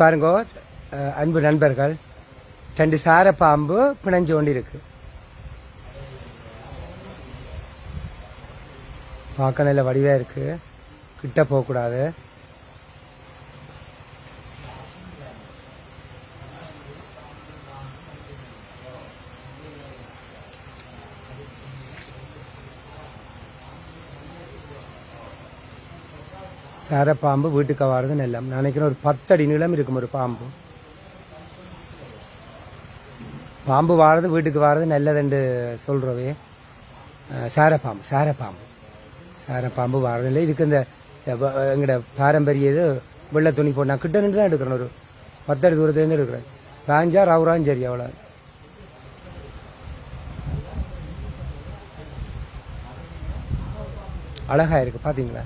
பாருங்கோ அன்பு நண்பர்கள் ரெண்டு சார பாம்பு பிணைஞ்சு கொண்டு இருக்கு பார்க்க நல்ல வடிவாக இருக்கு. கிட்ட போகக்கூடாது. சார பாம்பு வீட்டுக்கு வாரது நெல்லம் நினைக்கிறேன் ஒரு பத்தடி நீளம் இருக்கும் ஒரு பாம்பு. பாம்பு வாரது வீட்டுக்கு வாரது நல்லதுண்டு சொல்கிறவே சாரப்பாம்பு சாரப்பாம்பு. சாரப்பாம்பு வாரதில்லை இதுக்கு இந்த எங்களோட எங்கட பாரம்பரிய இது வெள்ளை துணி போட்டு நான் கிட்ட நின்று தான் எடுக்கிறேன். ஒரு பத்தடி தூரத்துலேருந்து எடுக்கிறேன். ராஞ்சா ரவுராயும் சரி அவ்வளோ அழகாக இருக்குது பார்த்தீங்களா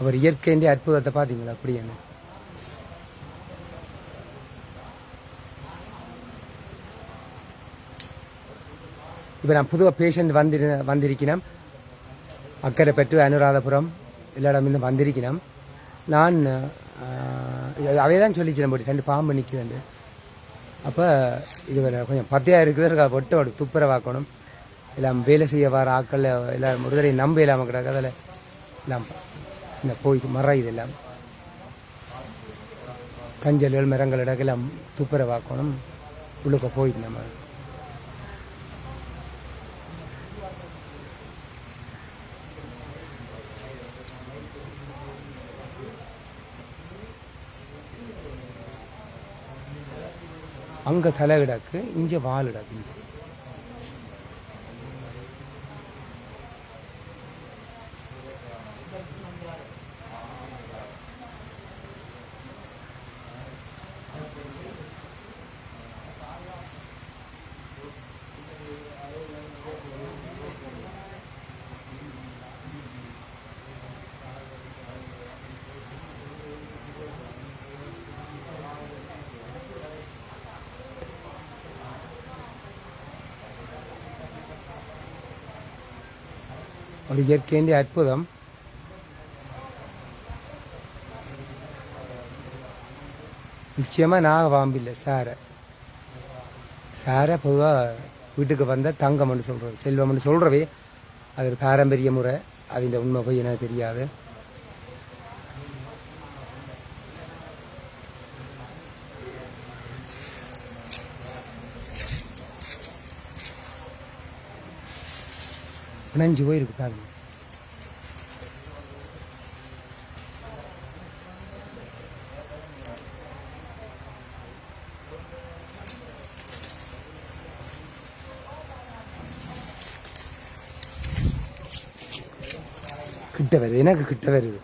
அவர் இயற்கையின் அற்புதத்தை பார்த்தீங்களா? அப்படின்னு இப்போ நான் புதுவாக பேஷண்ட் வந்திரு வந்திருக்கிறேன் அக்கறை பெற்று அனுராதபுரம் எல்லா இடமிருந்து வந்திருக்கிறேன் நான் அவையே தான் சொல்லிச்சிடேன் போட்டு ரெண்டு பாம்பு நிற்கிறேன் அப்போ இது கொஞ்சம் பத்தையாக இருக்குது ஒட்டு அப்படி துப்புரவாக்கணும். எல்லாம் வேலை செய்ய வர ஆக்கள் எல்லாம் ஒரு நம்ப இல்லாமல் கிடக்கு அதில் எல்லாம் இந்த போய்க்கு மரம் இதெல்லாம் கஞ்சல்கள் மரங்கள் இடக்கெல்லாம் துப்புரவாக்கணும் உள்ளுக்க போயிட்டு நம்ம அங்கே தலை கிடக்கு இங்கே வால் கிடக்கு ஒரு இயற்கையின் அற்புதம். நிச்சயமாக நாக பாம்பில்லை சாரை. சாரை பொதுவாக வீட்டுக்கு வந்த தங்கம்னு சொல்கிறது செல்வம்னு சொல்கிறவே அது ஒரு பாரம்பரிய முறை. அது இந்த உண்மை போய் எனக்கு தெரியாது. பிணைஞ்சு போயிருக்கு பாருங்க. கிட்ட வருது. எனக்கு கிட்ட வருது.